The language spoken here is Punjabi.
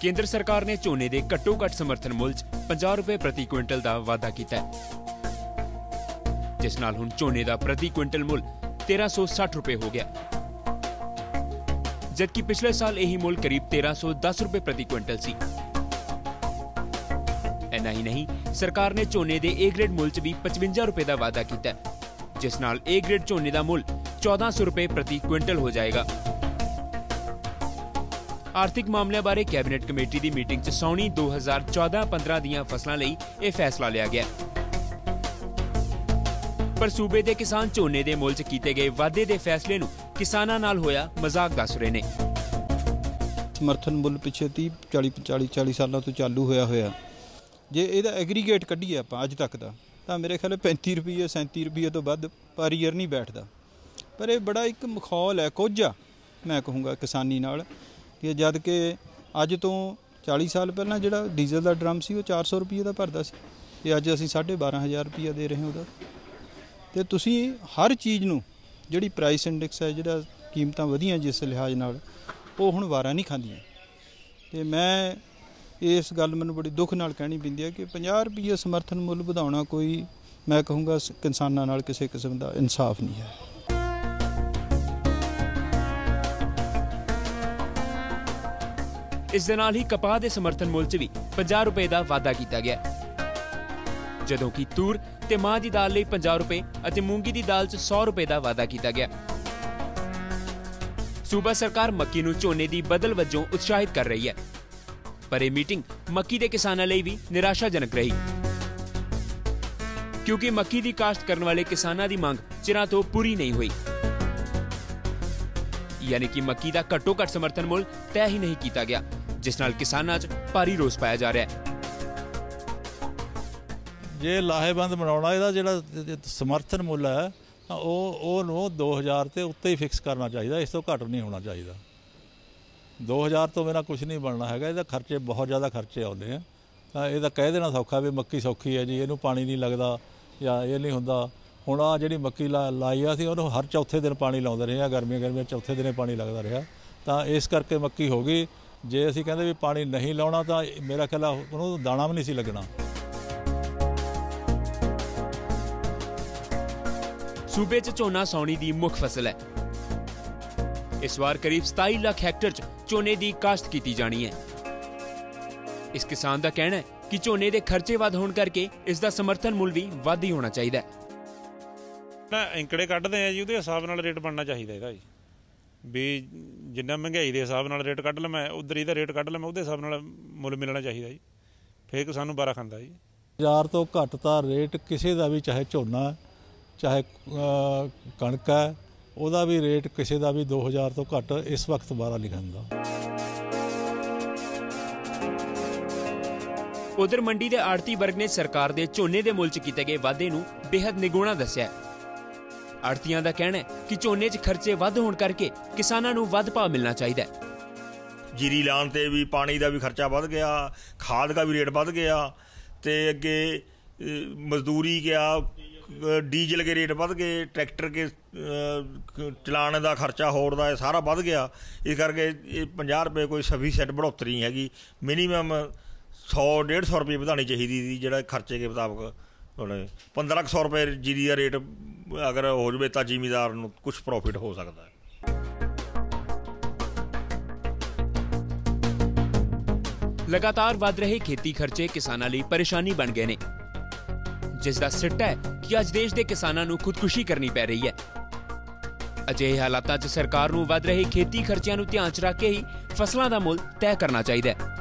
ਕੇਂਦਰ ਸਰਕਾਰ ਨੇ ਝੋਨੇ ਦੇ ਘੱਟੋ-ਘੱਟ ਸਮਰਥਨ ਮੁੱਲ 'ਚ 50 ਰੁਪਏ ਪ੍ਰਤੀ ਕੁਇੰਟਲ ਦਾ ਵਾਅਦਾ ਕੀਤਾ ਹੈ ਜਿਸ ਨਾਲ ਹੁਣ ਝੋਨੇ ਦਾ ਪ੍ਰਤੀ ਕੁਇੰਟਲ ਮੁੱਲ 1360 ਰੁਪਏ ਹੋ ਗਿਆ ਜਦਕਿ ਪਿਛਲੇ ਸਾਲ ਇਹੀ ਮੁੱਲ ਕਰੀਬ 1310 ਰੁਪਏ ਪ੍ਰਤੀ ਕੁਇੰਟਲ ਸੀ ਐਨਾ ਹੀ ਨਹੀਂ ਸਰਕਾਰ ਨੇ ਝੋਨੇ ਦੇ A ਗ੍ਰੇਡ ਮੁੱਲ 'ਚ ਵੀ 55 ਰੁਪਏ ਦਾ ਵਾਅਦਾ ਕੀਤਾ ਹੈ, ਜਿਸ ਨਾਲ A ਗ੍ਰੇਡ ਝੋਨੇ ਦਾ ਮੁੱਲ 1400 ਰੁਪਏ ਪ੍ਰਤੀ ਕੁਇੰਟਲ ਹੋ ਜਾਏਗਾ ਆਰਥਿਕ ਮਾਮਲਿਆਂ ਬਾਰੇ ਕੈਬਨਿਟ ਕਮੇਟੀ ਦੀ ਮੀਟਿੰਗ 'ਚ ਸੌਣੀ 2014-15 ਦੀਆਂ ਫਸਲਾਂ ਲਈ ਇਹ ਫੈਸਲਾ ਲਿਆ ਗਿਆ। ਪਰ ਸੂਬੇ ਦੇ ਕਿਸਾਨ ਝੋਨੇ ਦੇ ਮੁੱਲ 'ਚ ਕੀਤੇ ਗਏ ਵਾਅਦੇ ਦੇ ਫੈਸਲੇ ਨੂੰ ਕਿਸਾਨਾਂ ਨਾਲ ਹੋਇਆ ਮਜ਼ਾਕ ਦੱਸ ਰਹੇ ਨੇ। ਸਮਰਥਨ ਮੁੱਲ ਪਿੱਛੇ 30 40 40 40 ਸਾਲਾਂ ਤੋਂ ਚਾਲੂ ਹੋਇਆ ਹੋਇਆ। ਜੇ ਇਹਦਾ ਐਗਰੀਗੇਟ ਕੱਢੀਏ ਆਪਾਂ ਅੱਜ ਤੱਕ ਦਾ, ਤਾਂ ਮੇਰੇ ਖਿਆਲ 35 ਰੁਪਏ 37 ਰੁਪਏ ਤੋਂ ਵੱਧ ਪਰ ਈਅਰ ਨਹੀਂ ਬੈਠਦਾ। ਪਰ ਇਹ ਬੜਾ ਇੱਕ ਮਖੌਲ ਹੈ, ਕੋਝਾ ਮੈਂ ਕਹੂੰਗਾ ਕਿਸਾਨੀ ਨਾਲ। ਕਿ ਜਦ ਕਿ ਅੱਜ ਤੋਂ 40 ਸਾਲ ਪਹਿਲਾਂ ਜਿਹੜਾ ਡੀਜ਼ਲ ਦਾ ਡਰਮ ਸੀ, ਉਹ 400 ਰੁਪਏ ਦਾ ਭਰਦਾ ਸੀ ਤੇ ਅੱਜ ਅਸੀਂ 12500 ਰੁਪਏ ਦੇ ਰਹੇ ਹਾਂ ਉਹਦਾ। ਤੇ ਤੁਸੀਂ ਹਰ ਚੀਜ਼ ਨੂੰ, ਜਿਹੜੀ ਪ੍ਰਾਈਸ ਇੰਡੈਕਸ ਹੈ, ਜਿਹੜਾ ਕੀਮਤਾਂ ਵਧੀਆਂ ਜਿਸ ਲਿਹਾਜ਼ ਨਾਲ, ਉਹ ਹੁਣ ਵਾਰਾ ਨਹੀਂ ਖਾਂਦੀਆਂ। ਤੇ ਮੈਂ ਇਸ ਗੱਲ ਮੈਨੂੰ ਬੜੀ ਦੁੱਖ ਨਾਲ ਕਹਿਣੀ ਪੈਂਦੀ ਹੈ ਕਿ 50 ਰੁਪਏ ਸਮਰਥਨ ਮੁੱਲ ਵਧਾਉਣਾ ਕੋਈ, ਮੈਂ ਕਹੂੰਗਾ ਸ- ਕਿਸਾਨਾਂ ਨਾਲ ਕਿਸੇ ਕਿਸਮ ਦਾ ਇਨਸਾਫ ਨਹੀਂ ਹੈ। ਇਸ ਦੇ ਨਾਲ ਹੀ ਕਪਾਹ ਦੇ ਸਮਰਥਨ ਮੁੱਲ 'ਚ ਵੀ 50 ਰੁਪਏ ਦਾ ਵਾਧਾ ਕੀਤਾ ਗਿਆ ਜਦੋਂ ਕਿ ਤੂਰ ਤੇ ਮਾਂ ਦੀ ਦਾਲ ਲਈ 50 ਰੁਪਏ ਅਤੇ ਮੂੰਗੀ ਦੀ ਦਾਲ 'ਚ 100 ਰੁਪਏ ਦਾ ਵਾਧਾ ਕੀਤਾ ਗਿਆ। ਸੂਬਾ ਸਰਕਾਰ ਮੱਕੀ ਨੂੰ ਝੋਨੇ ਦੀ ਬਦਲ ਵਜੋਂ ਉਤਸ਼ਾਹਿਤ ਕਰ ਰਹੀ ਹੈ। ਪਰ ਇਹ ਮੀਟਿੰਗ ਮੱਕੀ ਦੇ ਕਿਸਾਨਾਂ ਲਈ ਵੀ ਨਿਰਾਸ਼ਾਜਨਕ ਰਹੀ। ਕਿਉਂਕਿ ਮੱਕੀ ਦੀ ਕਾਸ਼ਤ ਕਰਨ ਵਾਲੇ ਕਿਸਾਨਾਂ ਦੀ ਮੰਗ ਚਿਰਾਂ ਤੋਂ ਪੂਰੀ ਨਹੀਂ ਹੋਈ। ਯਾਨੀ ਕਿ ਮੱਕੀ ਦਾ ਘੱਟੋ ਘੱਟ ਸਮਰਥਨ ਮੁੱਲ ਤੈਅ ਹੀ ਨਹੀਂ ਕੀਤਾ ਗਿਆ। ਜਿਸ ਨਾਲ ਕਿਸਾਨਾਂ 'ਚ ਭਾਰੀ ਰੋਸ ਪਾਇਆ ਜਾ ਰਿਹਾ ਹੈ। ਜੇ ਲਾਹੇਬੰਦ ਬਣਾਉਣਾ, ਇਹਦਾ ਜਿਹੜਾ ਸਮਰਥਨ ਮੁੱਲ ਹੈ, ਤਾਂ ਉਹ ਉਹ ਨੂੰ 2000 ਤੇ ਉੱਤੇ ਹੀ ਫਿਕਸ ਕਰਨਾ ਚਾਹੀਦਾ, ਇਸ ਤੋਂ ਘੱਟ ਨਹੀਂ ਹੋਣਾ ਚਾਹੀਦਾ। 2000 ਤੋਂ ਬਿਨਾਂ ਕੁਝ ਨਹੀਂ ਬਣਨਾ ਹੈਗਾ, ਇਹਦਾ ਖਰਚੇ ਬਹੁਤ ਜ਼ਿਆਦਾ ਖਰਚੇ ਆਉਂਦੇ ਆ। ਤਾਂ ਇਹਦਾ ਕਹਿ ਦੇਣਾ ਸੌਖਾ ਵੀ ਮੱਕੀ ਸੌਖੀ ਹੈ ਜੀ, ਇਹਨੂੰ ਪਾਣੀ ਨਹੀਂ ਲੱਗਦਾ ਜਾਂ ਇਹ ਨਹੀਂ ਹੁੰਦਾ। ਹੁਣ ਆ ਜਿਹੜੀ ਮੱਕੀ ਲਾ- ਲਾਈ ਆ ਸੀ, ਉਹਨੂੰ ਹਰ ਚੌਥੇ ਦਿਨ ਪਾਣੀ ਲਾਉਂਦੇ ਰਹੇ ਆ ਗਰਮੀਆਂ ਗਰਮੀਆਂ ਚੌਥੇ ਦਿਨੇ ਪਾਣੀ ਲੱਗਦਾ ਰਿਹਾ। ਤਾਂ ਇਸ ਕਰਕੇ ਮੱਕੀ ਹੋ ਗਈ ਜੇ ਅਸੀਂ ਕਹਿੰਦੇ ਵੀ ਪਾਣੀ ਨਹੀਂ ਲਾਉਣਾ ਤਾਂ ਮੇਰਾ ਖਿਆਲ ਉਹਨੂੰ ਦਾਣਾ ਵੀ ਨਹੀਂ ਸੀ ਲੱਗਣਾ। ਸੂਬੇ 'ਚ ਝੋਨਾ ਸੌਣੀ ਦੀ ਮੁੱਖ ਫਸਲ ਹੈ। ਇਸ ਵਾਰ ਕਰੀਬ 27 ਲੱਖ ਹੈਕਟਰ 'ਚ ਝੋਨੇ ਦੀ ਕਾਸ਼ਤ ਕੀਤੀ ਜਾਣੀ ਹੈ। ਇਸ ਕਿਸਾਨ ਦਾ ਕਹਿਣਾ ਹੈ ਕਿ ਝੋਨੇ ਦੇ ਖਰਚੇ ਵੱਧ ਹੋਣ ਕਰਕੇ ਇਸ ਦਾ ਸਮਰਥਨ ਮੁੱਲ ਵੀ ਵੱਧ ਹੀ ਹੋਣਾ ਚਾਹੀਦਾ ਹੈ। ਨਾ ਅੰਕੜੇ ਕੱਢਦੇ ਆ ਜੀ ਉਹਦੇ ਹਿਸਾਬ ਨਾਲ ਰੇਟ ਬਣਨਾ ਚਾਹੀਦਾ ਇਹਦਾ ਜੀ। ਵੀ ਜਿੰਨਾ ਮਹਿੰਗਾਈ ਦੇ ਹਿਸਾਬ ਨਾਲ ਰੇਟ ਕੱਢ ਲਵਾਂ ਉਧਰ ਇਹਦਾ ਰੇਟ ਕੱਢ ਲਵਾਂ ਉਹਦੇ ਹਿਸਾਬ ਨਾਲ ਮੁੱਲ ਮਿਲਣਾ ਚਾਹੀਦਾ ਜੀ। ਫੇਰ ਕਿ ਸਾਨੂੰ ਬਾਰਾ ਖਾਂਦਾ ਜੀ। ਹਜ਼ਾਰ ਤੋਂ ਘੱਟ ਤਾਂ ਰੇਟ ਕਿਸੇ ਦਾ ਵੀ ਚਾਹੇ ਝੋਨਾ ਚਾਹੇ ਕਣਕ ਹੈ ਉਹਦਾ ਵੀ ਰੇਟ ਕਿਸੇ ਦਾ ਵੀ 2000 ਤੋਂ ਘੱਟ ਇਸ ਵਕਤ ਬਾਰਾ ਲਿਖਣ ਦਾ ਉਧਰ ਮੰਡੀ ਦੇ ਆੜਤੀ ਵਰਗ ਨੇ ਸਰਕਾਰ ਦੇ ਝੋਨੇ ਦੇ ਮੁੱਲ 'ਚ ਕੀਤੇ ਗਏ ਵਾਅਦੇ ਨੂੰ ਬੇहद ਨਿਗੁਣਾ ਦੱਸਿਆ ਹੈ। ਆੜਤੀਆਂ ਦਾ ਕਹਿਣਾ ਹੈ ਕਿ ਝੋਨੇ 'ਚ ਖਰਚੇ ਵੱਧ ਹੋਣ ਕਰਕੇ ਕਿਸਾਨਾਂ ਨੂੰ ਵੱਧ ਭਾਅ ਮਿਲਣਾ ਚਾਹੀਦਾ ਹੈ। ਜੀਰੀ ਲਾਉਣ ਤੇ ਵੀ ਪਾਣੀ ਦਾ ਵੀ ਖਰਚਾ ਵੱਧ ਗਿਆ ਖਾਦ ਦਾ ਵੀ ਰੇਟ ਵੱਧ ਗਿਆ ਤੇ ਅੱਗੇ ਮਜ਼ਦੂਰੀ ਗਿਆ ਡੀਜ਼ਲ ਕੇ ਰੇਟ ਵੱਧ ਗਏ ਟਰੈਕਟਰ ਕੇ ਅਹ, ਚਲਾਉਣ ਦਾ ਖਰਚਾ ਹੋਰ ਦਾ ਸਾਰਾ ਵੱਧ ਗਿਆ। ਇਸ ਕਰਕੇ ਇਹ 50 ਰੁਪਏ ਕੋਈ ਸਫ਼ੀ ਸਫੀਸ਼ੀਐਂਟ ਬੜੋਤਰੀ ਨਹੀਂ ਹੈਗੀ। ਮਿਨੀਮਮ 100 150 ਰੁਪਏ ਵਧਾਣੀ ਚਾਹੀਦੀ ਸੀ ਜਿਹੜਾ ਖਰਚੇ ਦੇ ਮੁਤਾਬਕ ਹੁਣ 1500 ਰੁਪਏ ਜੀਰੀ ਦਾ ਰੇਟ ਅਗਰ ਹੋ ਜਵੇ ਤਾਂ ਜ਼ਿਮੀਦਾਰ ਨੂੰ ਕੁਝ ਪ੍ਰੋਫਿਟ ਹੋ ਸਕਦਾ ਹੈ। ਲਗਾਤਾਰ ਵੱਧ ਰਹੇ ਖੇਤੀ ਖਰਚੇ ਕਿਸਾਨਾਂ ਲਈ ਪਰੇਸ਼ਾਨੀ ਬਣ ਗਏ ਨੇ। ਜਿਸ ਦਾ ਸਿੱਟਾ ਹੈ ਕਿ ਅੱਜ ਦੇਸ਼ ਦੇ ਕਿਸਾਨਾਂ ਨੂੰ ਖੁਦਕੁਸ਼ੀ ਕਰਨੀ ਪੈ ਰਹੀ ਹੈ। ਅਜਿਹੇ ਹਾਲਾਤਾਂ 'ਚ ਸਰਕਾਰ ਨੂੰ ਵੱਧ ਰਹੇ ਖੇਤੀ ਖਰਚਿਆਂ ਨੂੰ ਧਿਆਨ 'ਚ ਰੱਖ ਕੇ ਹੀ ਫਸਲਾਂ ਦਾ ਮੁੱਲ ਤੈਅ ਕਰਨਾ ਚਾਹੀਦਾ ਹੈ।